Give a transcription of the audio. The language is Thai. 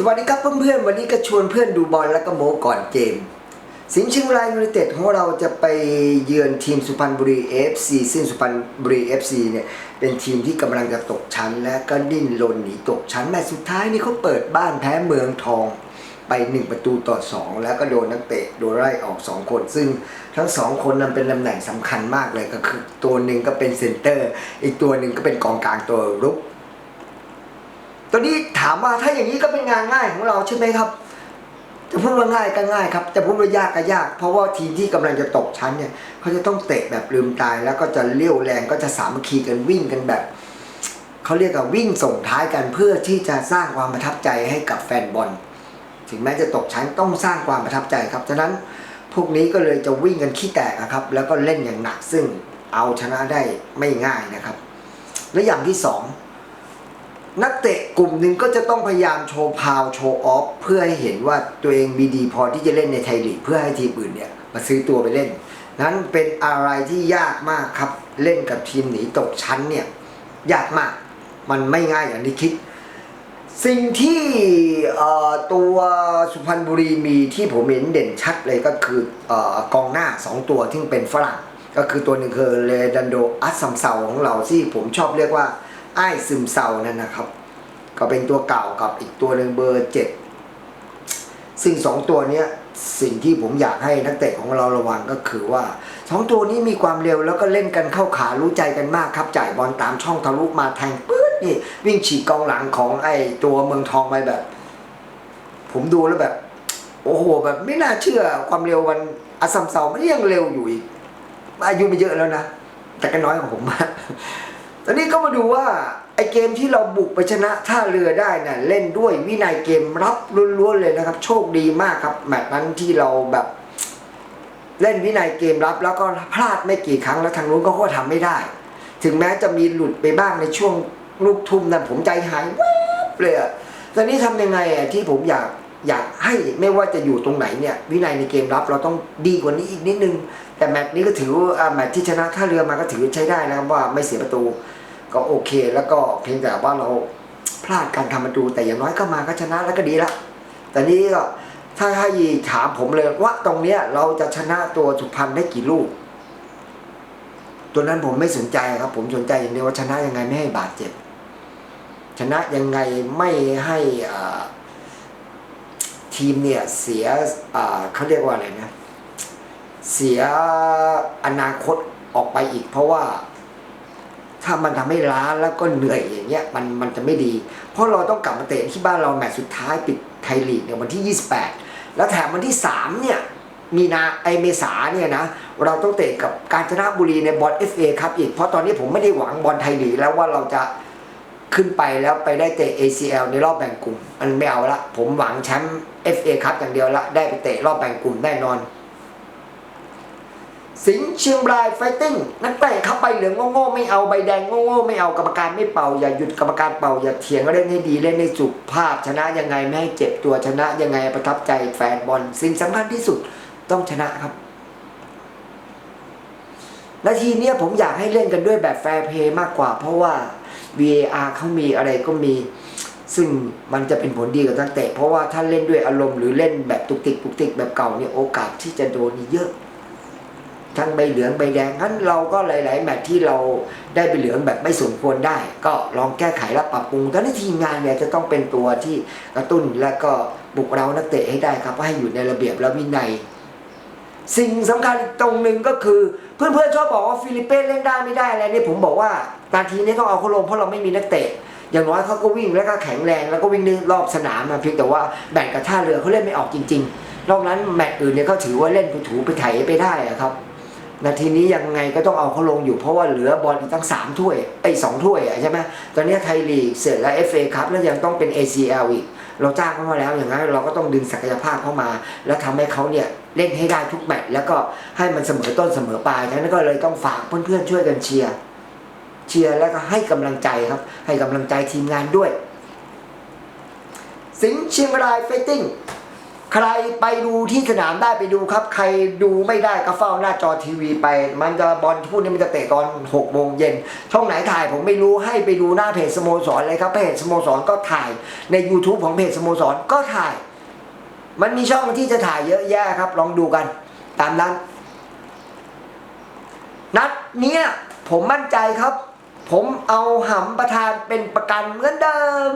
สวัสดีครับเพื่อนๆ วันนี้ก็ชวนเพื่อนดูบอลแล้วก็โมก่อนเกม สิงห์เชียงรายยูไนเต็ดของเราจะไปเยือนทีมสุพรรณบุรี FC ซึ่งสุพรรณบุรี FC เนี่ยเป็นทีมที่กำลังจะตกชั้นและก็ดิ้นรนหนีตกชั้นแตช์สุดท้ายนี่เขาเปิดบ้านแพ้เมืองทองไป 1 ประตูต่อ 2 แล้วก็โดนนักเตะโดนไล่ออก 2 คน ซึ่งทั้ง 2 คนนั้นเป็นตำแหน่งสำคัญมากเลยก็คือตัวหนึ่งก็เป็นเซนเตอร์ อีกตัวหนึ่งก็เป็นกองกลางตัวรุก ตอนนี้ถามว่าถ้าอย่างนี้ก็เป็นงานง่ายของเราใช่ไหมครับจะพูดว่าง่ายก็ง่ายครับจะพูดว่ายากก็ยาก เพราะว่าทีมที่กำลังจะตกชั้นเนี่ยเขาจะต้องเตะแบบลืมตาย แล้วก็จะเลี้ยวแรงก็จะสามัคคีกันวิ่งกันแบบเขาเรียกว่าวิ่งส่งท้ายกันเพื่อที่จะสร้างความประทับใจให้กับแฟนบอล ถึงแม้จะตกชั้นต้องสร้างความประทับใจครับฉะนั้นพวกนี้ก็เลยจะวิ่งกันขี้แตกนะครับ แล้วก็เล่นอย่างหนักซึ่งเอาชนะได้ไม่ง่ายนะครับ และอย่างที่สอง นักเตะกลุ่มหนึ่งก็จะต้องพยายามโชว์พาวโชว์ออฟเพื่อให้เห็นว่าตัวเองมีดีพอที่จะเล่นในไทยลีกเพื่อให้ทีมอื่นเนี่ยมาซื้อตัวไปเล่น นั้นเป็นอะไรที่ยากมากครับ เล่นกับทีมหนีตกชั้นเนี่ยยากมากมันไม่ง่ายอย่างที่คิด สิ่งที่ตัวสุพรรณบุรีมีที่ผมเห็นเด่นชัดเลยก็คืออกองหน้า 2 ตัวที่เป็นฝรั่ง ก็คือตัวหนึ่งคือเลดันโดอัสซัมเซาของเราที่ผมชอบเรียกว่า ไอ้ซึมเซานั่นนะครับ ก็เป็นตัวเก่ากับอีกตัวหนึ่งเบอร์เจ็ดซึ่งสองตัวเนี้ยสิ่งที่ผมอยากให้นักเตะของเราระวังก็คือว่าสองตัวนี้มีความเร็วแล้วก็เล่นกันเข้าขารู้ใจกันมากครับจ่ายบอลตามช่องทะลุมาแทงปื๊ดนี่วิ่งฉีกกองหลังของไอ้ตัวเมืองทองไปแบบ ผมดูแล้วแบบ โอ้โห แบบไม่น่าเชื่อความเร็วมันอาซัมเซามันยังเร็วอยู่อีกอายุไม่เยอะแล้วนะ แต่ก็น้อยกว่าผมมาก ตอนนี้ก็มาดูว่าไอเกมที่เราบุกไปชนะท่าเรือได้นี่ยเล่นด้วยวินัยเกมรับล้วนๆเลยนะครับ โชคดีมากครับแมตช์นั้นที่เราแบบเล่นวินัยเกมรับ แล้วก็พลาดไม่กี่ครั้งแล้วทางนู้นก็ก็ทำไม่ได้ ถึงแม้จะมีหลุดไปบ้างในช่วงลูกทุ่มนั้นผมใจหายแวบเลยอะตอนนี้ทำยังไงอะที่ผมอยากอยากให้ไม่ว่าจะอยู่ตรงไหนเนี่ยวินัยในเกมรับเราต้องดีกว่านี้อีกนิดนึง แต่แมตช์นี้ก็ถือแมตช์ที่ชนะท่าเรือมาก็ถือใช้ได้นะครับว่าไม่เสียประตู ก็โอเค แล้วก็เพียงแต่ว่าเราพลาดการทำประตูแต่อย่างน้อยก็มาก็ชนะแล้วก็ดีละแต่นี้ก็ถ้าให้ถามผมเลยว่าตรงเนี้ยเราจะชนะตัวสุพรรณได้กี่ลูก ตัวนั้นผมไม่สนใจครับ ผมสนใจอย่างเดียวว่าชนะยังไงไม่ให้บาดเจ็บ ชนะยังไงไม่ให้ทีมเนี่ยเสียเขาเรียกว่าอะไรนะ เสียอนาคตออกไปอีก เพราะว่า ถ้ามันทำให้ล้าแล้วก็เหนื่อยอย่างเงี้ยมันมันจะไม่ดี เพราะเราต้องกลับมาเตะที่บ้านเราแมตช์สุดท้ายปิดไทยลีกเนี่ยวันที่ 28 แล้วแถมวันที่ 3 เนี่ยมีนาไอเมษาเนี่ยนะเราต้องเตะกับกาญจนบุรีในบอลเอฟเอครับอีก เพราะตอนนี้ผมไม่ได้หวังบอลไทยลีกแล้วว่าเราจะขึ้นไปแล้วไปได้เตะ ACL ในรอบแบ่งกลุ่มมันไม่เอาละผมหวังแชมป์ FA ครับอย่างเดียวละได้ไปเตะรอบแบ่งกลุ่มแน่นอน สิงห์เชียงรายไฟติ้งนักเตะเข้าไปเหลืองโง่ๆไม่เอาใบแดงโง่ๆไม่เอากรรมการไม่เป่าอย่าหยุดกรรมการเป่าอย่าเถียงเล่นให้ดีเล่นให้สุภาพชนะยังไงไม่ให้เจ็บตัวชนะยังไงประทับใจแฟนบอลสิ่งสำคัญที่สุดต้องชนะครับนาทีนี้ผมอยากให้เล่นกันด้วยแบบแฟร์เพย์มากกว่า เพราะว่า VAR เขามีอะไรก็มี ซึ่งมันจะเป็นผลดีกับนักเตะเพราะว่าถ้าเล่นด้วยอารมณ์หรือเล่นแบบตุกติกตุกติกแบบเก่าเนี่ยโอกาสที่จะโดนนี่เยอะ ทั้งใบเหลืองใบแดงงั้นเราก็หลาย ๆ แมตช์ที่เราได้ใบเหลืองแบบไม่สมควรได้ ก็ลองแก้ไขและปรับปรุงตอนนี้ทีมงานเนี่ยจะต้องเป็นตัวที่กระตุ้นและก็ปลุกเรานักเตะให้ได้ครับให้อยู่ในระเบียบและวินัยสิ่งสำคัญตรงหนึ่งก็คือ เพื่อนๆชอบบอกว่าฟิลิปเป้เล่นได้ไม่ได้อะไรเนี่ยผมบอกว่านาทีนี้ต้องเอาเขาลงเพราะเราไม่มีนักเตะ อย่างน้อยเขาก็วิ่งแล้วก็แข็งแรงแล้วก็วิ่งในรอบสนามมาเพียงแต่ว่าแบ่งกับท่าเรือเขาเล่นไม่ออกจริง ๆ นอกนั้นแมตช์อื่นเนี่ยเขาถือว่าเล่นไปถูไปไถไปได้ครับ นาทีนี้ยังไงก็ต้องเอาเขาลงอยู่เพราะว่าเหลือบอลอีกตั้งสามถ้วยไอ้สองถ้วยอะใช่ไหมตอนนี้ไทยลีกเสร็จแล้ว FA ครับแล้วยังต้องเป็น ACL อีก เราจ้างเขามาแล้วอย่างนั้นเราก็ต้องดึงศักยภาพเข้ามา แล้วทำให้เขาเนี่ยเล่นให้ได้ทุกแมตช์แล้วก็ให้มันเสมอต้นเสมอปลายฉะนั้นก็เลยต้องฝากเพื่อนๆช่วยกันเชียร์เชียร์แล้วก็ให้กำลังใจครับ ให้กำลังใจทีมงานด้วย สิงห์เชียงรายไฟติ้ง ใครไปดูที่สนามได้ไปดูครับ ใครดูไม่ได้ก็เฝ้าหน้าจอทีวีไป มันจะบอลพวกนี้มันจะเตะตอน6โมงเย็น ช่องไหนถ่ายผมไม่รู้ให้ไปดูหน้าเพจสโมสรเลยครับเพจสโมสรก็ถ่ายใน YouTube ของเพจสโมสรก็ถ่าย มันมีช่องที่จะถ่ายเยอะแยะครับ ลองดูกัน ตามนั้น นัดเนี้ยผมมั่นใจครับ ผมเอาหำประธานเป็นประกันเหมือนเดิม